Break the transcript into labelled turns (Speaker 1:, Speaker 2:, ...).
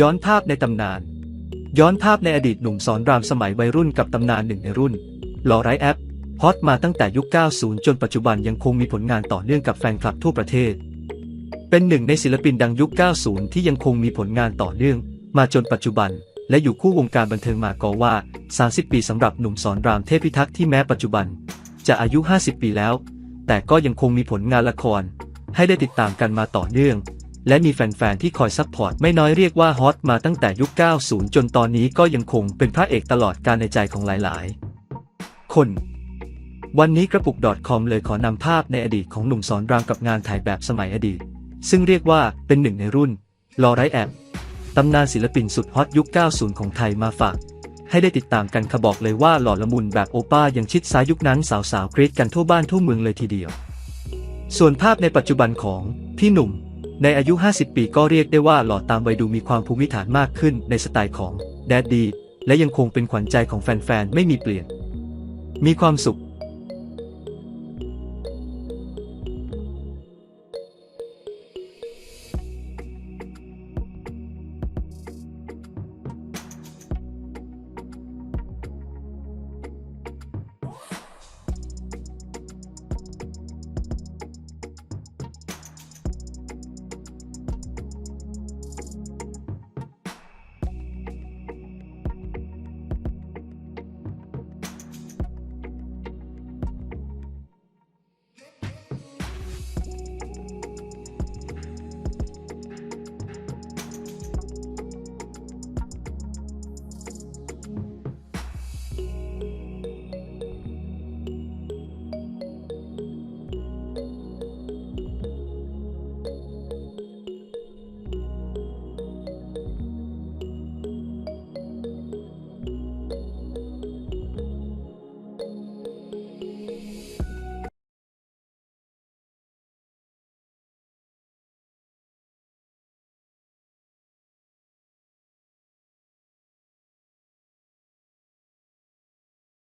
Speaker 1: ย้อนภาพในตำนาน ย้อนภาพในอดีตหนุ่มสอนรามสมัยวัยรุ่นกับตำนานหนึ่งในรุ่นหล่อไร้แอปฮอตมาตั้งแต่ยุค 90 จนปัจจุบันยังคงมีผลงานต่อเนื่องกับแฟนคลับทั่วประเทศ เป็นหนึ่งในศิลปินดังยุค 90 ที่ยังคงมีผลงานต่อเนื่อง มาจนปัจจุบัน และอยู่คู่วงการบันเทิงมาก็ว่า 30 ปีสำหรับหนุ่มสอนรามเทพิทักษ์ที่แม้ปัจจุบัน จะอายุ 50 ปีแล้ว แต่ก็ยังคงมีผลงานละคร ให้ได้ติดตามกันมาต่อเนื่อง และมีแฟนๆที่คอยซัพพอร์ตไม่น้อยเรียกว่าฮอตมาตั้งแต่ยุค 90 จนตอนนี้ก็ยังคงเป็นพระเอกตลอดการในใจของหลายๆ คน วันนี้กระปุก .com เลยขอนำภาพในอดีตของหนุ่มสอนรามกับงานถ่ายแบบสมัยอดีต ซึ่งเรียกว่าเป็นหนึ่งในรุ่นลอไรแอบตำนานศิลปินสุดฮอตยุค 90 ของไทยมาฝาก ให้ได้ติดตามกันขบอกเลยว่าหล่อละมุนแบบโอป้ายังชิดซ้ายยุคนั้นสาวๆกรี๊ดกันทั่วบ้านทั่วเมืองเลยทีเดียว ส่วนภาพในปัจจุบันของพี่หนุ่ม ในอายุ 50 ปีก็เรียกได้ว่าหล่อตามวัยดูมีความภูมิฐานมากขึ้นในสไตล์ของแดดดีและยังคงเป็นขวัญใจของแฟนๆ ไม่มีเปลี่ยน มีความสุข